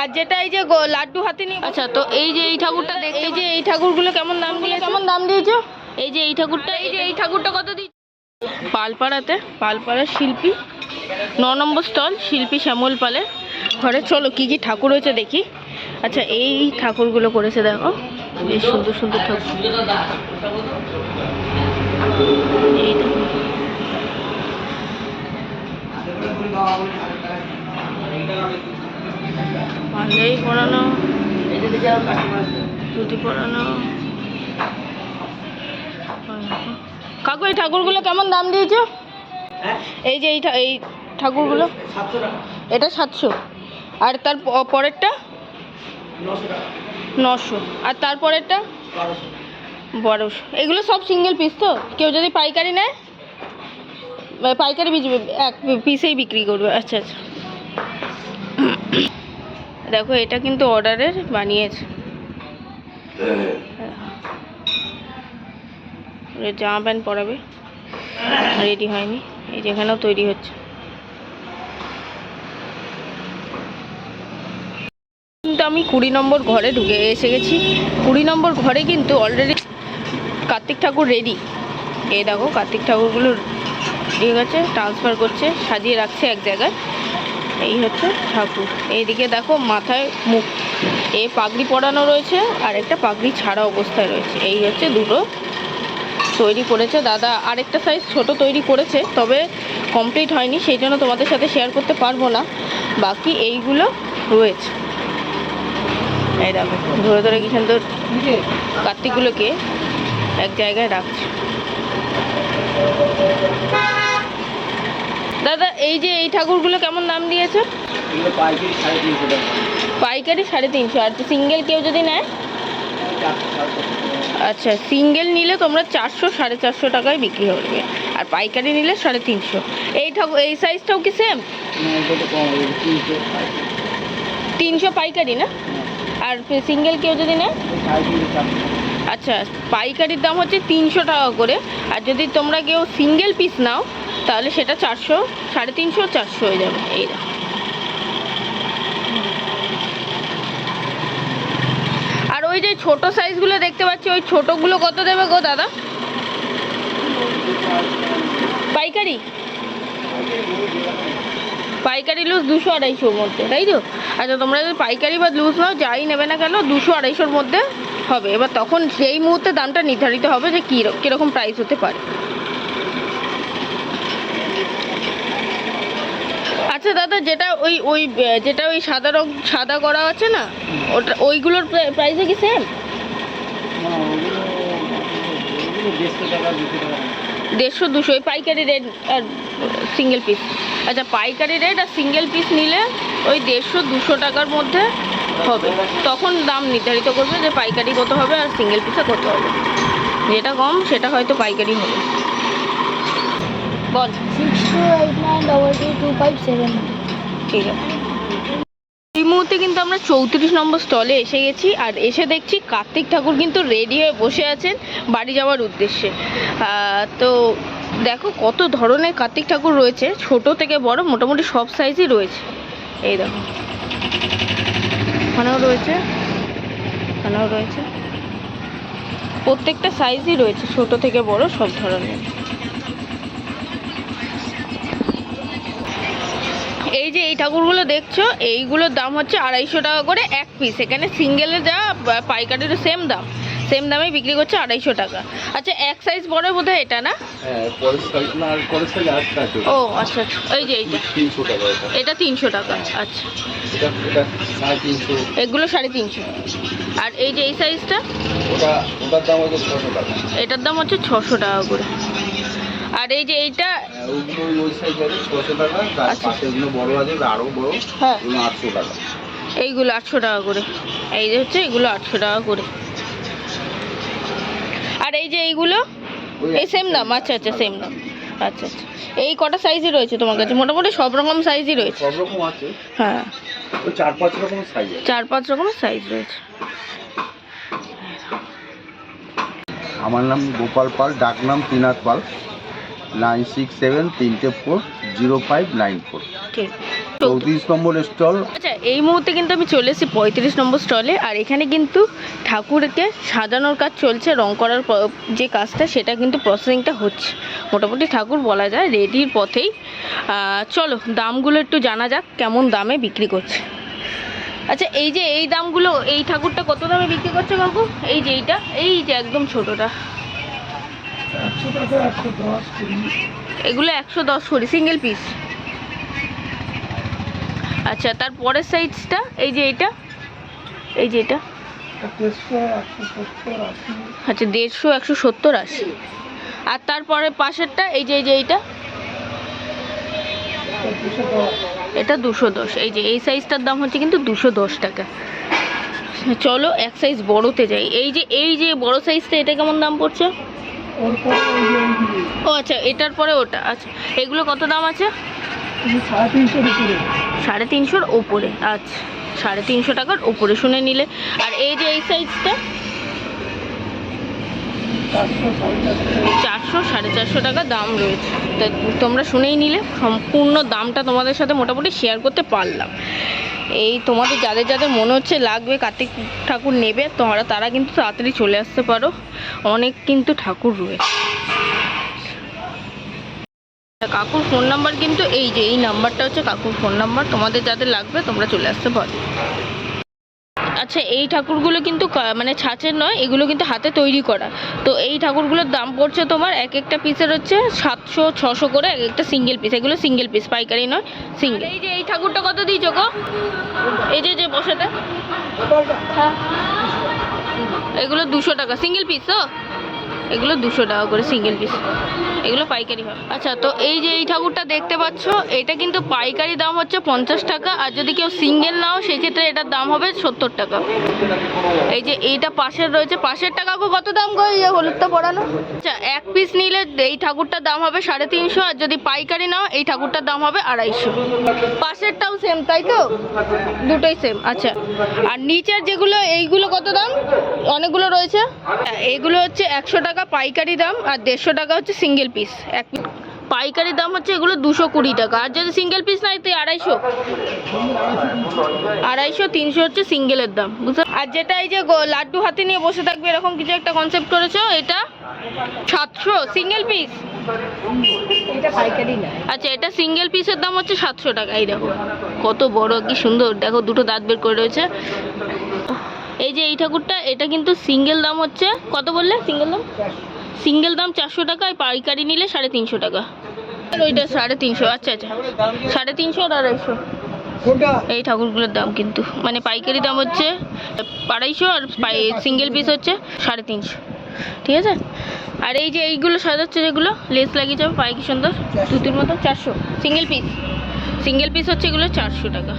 আর যেটা এই যে লাড্ডু হাতে নিয়ে আচ্ছা তো এই যে এই ঠাকুরটা দেখতে এই যে এই ঠাকুরগুলো কেমন দাম দিয়েছ? কেমন দাম দিয়েছ? এই যে এই ঠাকুরটা এই যে এই ঠাকুরটা কত দিয়েছ? পালপাড়াতে পালপাড়ার শিল্পী ন নম্বর স্টল শিল্পী শ্যামল পালের ঘরে। চলো কি কি ঠাকুর হয়েছে দেখি। আচ্ছা এই ঠাকুরগুলো করেছে দেখো। বেশ সুন্দর সুন্দর ঠাকুর। এই পাঞ্জাবি পরানো ধুতি পরানো। কাকু এই ঠাকুরগুলো কেমন দাম দিয়েছ? এই যে এই ঠা- এই ঠাকুরগুলো। এটা সাতশো। আর তার পরেরটা? নশো আর তারপরেরটা বারোশো। এগুলো সব সিঙ্গেল পিস তো? কেউ যদি পাইকারি নেয় পাইকারি বিচবে এক পিসেই বিক্রি করবে। আচ্ছা আচ্ছা। দেখো, এটা কিন্তু অর্ডারের বানিয়েছে। জামা প্যান্ট পরাবে। রেডি হয়নি। এই যেখানেও তৈরি হচ্ছে। কিন্তু আমি কুড়ি নম্বর ঘরে ঢুকে এসে গেছি। কুড়ি নম্বর ঘরে কিন্তু অলরেডি কার্তিক ঠাকুর রেডি এই দেখো, কার্তিক ঠাকুরগুলো ঠিক আছে ট্রান্সফার করছে, সাজিয়ে রাখছে এক জায়গায়। এই হচ্ছে ঠাকুর। এইদিকে দেখো মাথায় মুখ। এ পাগড়ি পরানো রয়েছে, আর একটা পাগড়ি ছাড়া অবস্থায় রয়েছে। এই হচ্ছে দুটো তৈরি করেছে দাদা। আরেকটা সাইজ ছোট তৈরি করেছে, তবে কমপ্লিট হয়নি, সেই জন্য তোমাদের সাথে শেয়ার করতে পারব না। বাকি এইগুলো রয়েছে। এই দেখো, ধরে ধরে কি সুন্দর কার্তিকগুলোকে এক জায়গায় রাখছে দাদা এই যে এই ঠাকুরগুলো কেমন দাম দিয়েছে? পাইকারি সাড়ে তিনশো আর সিঙ্গেল কেউ যদি নেয়? আচ্ছা সিঙ্গেল নিলে তোমরা চারশো সাড়ে চারশো টাকায় বিক্রি হবে। আর পাইকারি নিলে সাড়ে তিনশো। এই ঠাকুর এই সাইজটাও কি সেম তিনশো পাইকারি। না? আর সিঙ্গেল কেউ যদি নেয়? আচ্ছা পাইকারির দাম হচ্ছে তিনশো টাকা করে। আর যদি তোমরা কেউ সিঙ্গেল পিস নাও তাহলে সেটা চারশো, সাড়ে তিনশো, চারশো হয়ে যাবে। এই আর ওই যে ছোট সাইজগুলো দেখতে পাচ্ছি, ওই ছোটগুলো কত দেবে গো দাদা? পাইকারি? পাইকারি লুজ দুশো আড়াইশোর মধ্যে, তাই তো? আচ্ছা তোমরা যদি পাইকারি বা লুজ নাও, যাই নেবে না কেন, দুশো আড়াইশোর মধ্যে হবে। এবার তখন সেই মুহূর্তে দামটা নির্ধারিত হবে যে কী কীরকম প্রাইস হতে পারে। আচ্ছা দাদা, যেটা ওই ওই যেটা ওই সাদা রং, সাদা করা আছে না? ওটা, ওইগুলোর প্রাইসে কি সেম দেড়শো দুশো, ওই পাইকারি রেট আর সিঙ্গেল পিস আচ্ছা পাইকারি রেট আর সিঙ্গেল পিস নিলে ওই দেড়শো দুশো টাকার মধ্যে হবে। তখন দাম নির্ধারিত করবে যে পাইকারি কত হবে আর সিঙ্গেল পিসে কত হবে। যেটা কম, সেটা হয়তো পাইকারি হবে। বল। Two nine double three two five seven ঠিক আছে। এই মুহূর্তে কিন্তু আমরা চৌত্রিশ নম্বর স্টলে এসে গেছি আর এসে দেখছি কার্তিক ঠাকুর কিন্তু রেডি হয়ে বসে আছেন বাড়ি যাওয়ার উদ্দেশ্যে। তো দেখো কত ধরনের কার্তিক ঠাকুর রয়েছে, ছোট থেকে বড়, মোটামুটি সব সাইজই রয়েছে। এই দেখো। এখানেও রয়েছে এখানেও রয়েছে। প্রত্যেকটা সাইজই রয়েছে, ছোট থেকে বড়, সব ধরনের। এই যে এই ঠাকুরগুলো দেখছ এইগুলোর দাম হচ্ছে আড়াইশো টাকা করে এক পিস এখানে সিঙ্গেলে যা পাইকারির সেম দাম। সেম দামে বিক্রি করছে আড়াইশো টাকা। আচ্ছা এক সাইজ বড় বোধ হয় এটা না হ্যাঁ ও আচ্ছা আচ্ছা। এই যে এইটা। তিনশো টাকা এটা। তিনশো টাকা আচ্ছা। এগুলো সাড়ে তিনশো। আর এই যে এই সাইজটা এটার দাম হচ্ছে ছশো টাকা করে। আর এই যে এইটা? হ্যাঁ, ওগুলো ওই- টাকা তার আচ্ছা। পাশে ওগুলো বড় আছে ওগুলো বড় হ্যাঁ। ওগুলো আটশো টাকা। এইগুলো আটশো টাকা করে। এই যে হচ্ছে এগুলো আটশো টাকা করে। আর এই যে এইগুলো? এই সেম দাম। আচ্ছা আচ্ছা সেম দাম। আচ্ছা আচ্ছা। এই কটা সাইজই রয়েছে তোমার কাছে? মোটামুটি সব রকম সাইজই রয়েছে। সব রকম আছে। হ্যাঁ। চার পাঁচ রকম সাইজ চার পাঁচ রকমের সাইজ রয়েছে। আমার নাম গোপাল পাল ডাক নাম Trinath Pal. Nine six seven তিনটে four zero five nine four. চৌত্রিশ নম্বর স্টল। আচ্ছা এই মুহূর্তে কিন্তু আমি চলে এসেছি পঁয়ত্রিশ নম্বর স্টলে আর এখানে কিন্তু ঠাকুরকে সাজানোর কাজ চলছে রং করার যে কাজটা সেটা কিন্তু প্রসেসিংটা হচ্ছে। মোটামুটি ঠাকুর বলা যায় রেডির পথেই। চলো দামগুলো একটু জানা যাক কেমন দামে বিক্রি করছে। আচ্ছা এই যে এই দামগুলো এই ঠাকুরটা কত দামে বিক্রি করছে কাকু? এই যে এইটা এই যে একদম ছোটোটা একশো টাকা একশো দশ কুড়ি এগুলো একশো দশ করে সিঙ্গেল পিস আচ্ছা তার পরের সাইজটা এই যে এটা, এই যে এটা। আচ্ছা দেড়শো একশো সত্তর আশি। আর তারপরে পাশেরটা, এই যে এই যে এইটা। এটা দুশো দশ, এই যে, এই সাইজটার দাম হচ্ছে কিন্তু দুশো দশ টাকা। চলো, এক সাইজ বড়তে যাই। এই যে এই যে বড় সাইজটা এটা কেমন দাম পড়ছে? ও আচ্ছা এটার পরে ওটা আচ্ছা। এগুলো কত দাম আছে? সাড়ে তিনশোর ওপরে আচ্ছা। সাড়ে তিনশো টাকার ওপরে শুনে নিলে। আর এই যে এই সাইজটা? চারশো, সাড়ে চারশো টাকা দাম রয়েছে। তা তোমরা শুনেই নিলে, সম্পূর্ণ দামটা তোমাদের সাথে মোটামুটি শেয়ার করতে পারলাম। এই তোমাদের যাদের যাদের মনে হচ্ছে লাগবে কার্তিক ঠাকুর নেবে, তোমরা তারা কিন্তু তাড়াতাড়ি চলে আসতে পারো। অনেক কিন্তু ঠাকুর রয়েছে। কাকুর ফোন নাম্বার কিন্তু এই যে, এই নাম্বারটা হচ্ছে কাকুর ফোন নাম্বার তোমাদের যাদের লাগবে তোমরা চলে আসতে পারো। আচ্ছা এই ঠাকুরগুলো কিন্তু মানে ছাঁচের নয়, এগুলো কিন্তু হাতে তৈরি করা। তো এই ঠাকুরগুলোর দাম পড়ছে তোমার এক একটা পিসের হচ্ছে সাতশো, ছশো করে এক একটা সিঙ্গেল পিস এগুলো সিঙ্গেল পিস পাইকারি নয় সিঙ্গেল এই যে এই ঠাকুরটা কত দিয়েছ গো? এই যে যে বসাটা হ্যাঁ। এগুলো দুশো টাকা সিঙ্গেল পিস তো? এগুলো দুশো টাকা করে সিঙ্গেল পিস এগুলো পাইকারি হবে আচ্ছা তো এই যে এই ঠাকুরটা দেখতে পাচ্ছ এটা কিন্তু পাইকারি দাম হচ্ছে পঞ্চাশ টাকা আর যদি কেউ সিঙ্গেল নাও সেক্ষেত্রে এটার দাম হবে সত্তর টাকা। এই যে এইটা পাশের রয়েছে পাশের টাকা কত দাম গো এই হলুদটা পড়ানো আচ্ছা এক পিস নিলে এই ঠাকুরটার দাম হবে সাড়ে তিনশো আর যদি পাইকারি নাও এই ঠাকুরটার দাম হবে আড়াইশো। পাশেরটাও সেম তাই তো? দুটোই সেম আচ্ছা। আর নিচের যেগুলো এইগুলো কত দাম? অনেকগুলো রয়েছে? হ্যাঁ, এইগুলো হচ্ছে একশো টাকা পাইকারি দাম আর দেড়শো টাকা হচ্ছে সিঙ্গেল পিস এক পাইকারি দাম হচ্ছে এগুলো দুশো কুড়ি টাকা। আর যদি সিঙ্গেল পিস নাই তুই আড়াইশো। আড়াইশো, তিনশো হচ্ছে সিঙ্গেলের দাম। বুঝতে আর যেটা এই যে লাড্ডু হাতে নিয়ে বসে থাকবে, এরকম কিছু একটা কনসেপ্ট করেছ? এটা সাতশো সিঙ্গেল পিস আচ্ছা এটা সিঙ্গেল পিসের দাম হচ্ছে সাতশো টাকা। এই দেখো, কত বড়, কি সুন্দর। দেখো, দুটো দাঁত বের করে রয়েছে। এই যে এই ঠাকুরটা, এটা কিন্তু সিঙ্গেল দাম হচ্ছে, কত বললে? সিঙ্গেল দাম? সিঙ্গেল দাম চারশো টাকা আর পাইকারি নিলে সাড়ে তিনশো টাকা। ওইটা সাড়ে তিনশো আচ্ছা আচ্ছা। সাড়ে তিনশো আর আড়াইশো। এই ঠাকুরগুলোর দাম কিন্তু। মানে পাইকারি দাম হচ্ছে আড়াইশো আর সিঙ্গেল পিস হচ্ছে সাড়ে তিনশো। ঠিক আছে? আর এই যে এইগুলো সাজাচ্ছে যেগুলো লেস লাগিয়ে যাবে পায়ে কি সুন্দর সুতির মতো চারশো। Single piece. সিঙ্গেল পিস হচ্ছে এগুলো চারশো টাকা।